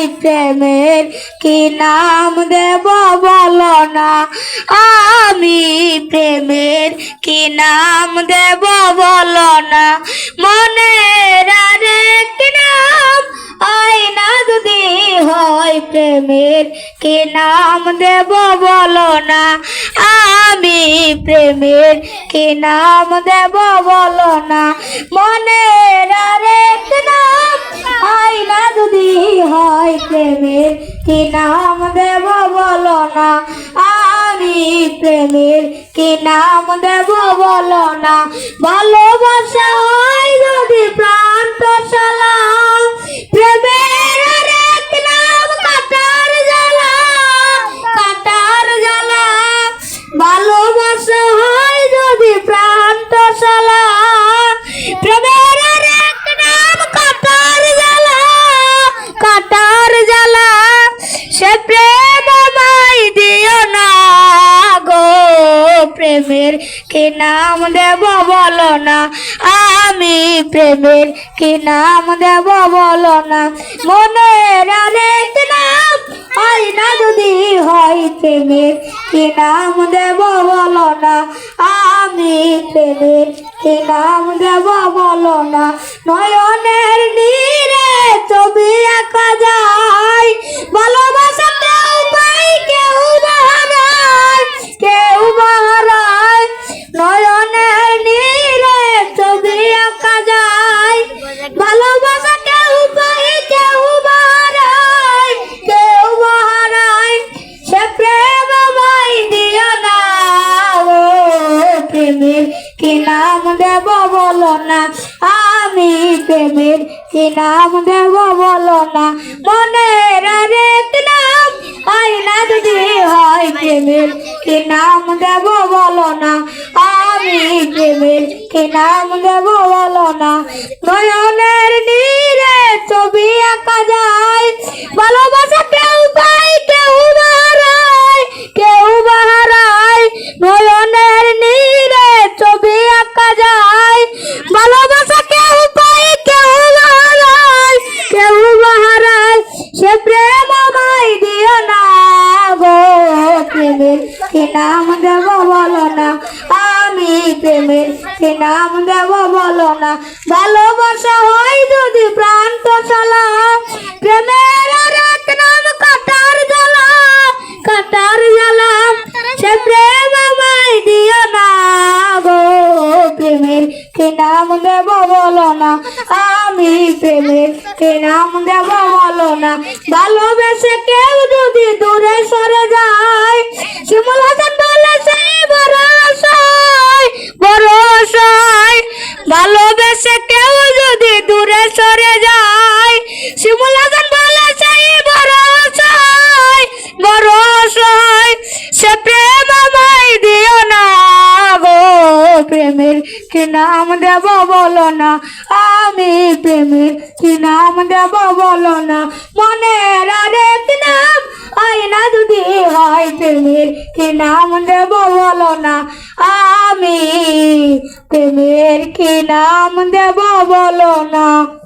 হয় প্রেমের কি নাম দেব বলো না? আমি প্রেমের কি নাম দেব বলো না? মনের নাম, আয়না যদি হয় প্রেমের কি নাম দেব বলো না? আমি প্রেমের কি নাম দেব বলো না? মনের আরেক নাম আয়না যদি হয় প্রেমের, কি নাম দেব বলো না? আমি প্রেমের, কি নাম দেব বলো না? ভালোবাসা হয় যদি প্রাণ তো প্রেমের কি নাম দেব বলো না? আমি প্রেমের কি নাম দেব বলো না? মনের হয় না যদি হয় প্রেমের কি নাম দেব বলো না? আমি প্রেমের কি নাম দেব বলো না? নয়নের নীরে ছবি আঁকা কি নাম দেব বলো না আমি প্রেমের কি দেব বলো না মনের নাম আয়না যদি হয় প্রেমের কি দেব বলো না আমি প্রেমের কি দেব বলো না নয়নের নীরে ছবি আঁকা যায় ভালোবাসা কি নাম দেব বলো না। আমি প্রেমের কি নাম দেব বলো না। ভালোবাসা হয় যদি প্রাণ তো চলা প্রেমের আর এক নাম কাটার জ্বালা। কাটার জ্বালা, সে প্রেম আমায় দিও না গো। প্রেমের কি নাম দেব বলো না। আমি প্রেমের কি নাম দেব বলো না। ভালোবেসে কেউ সরে যায়। শিমুল হাসান বলে সেই বড় আশায় বড় আশায় সে প্রেম আমায় দিও না গো। প্রেমের কি নাম দেব বলো না। আমি প্রেমের কি নাম দেব বলো না। মনের আরেক নাম, আয়না যদি হয়, প্রেমের কি নাম দেব বলো না। আমি প্রেমের কি নাম দেব বলো না।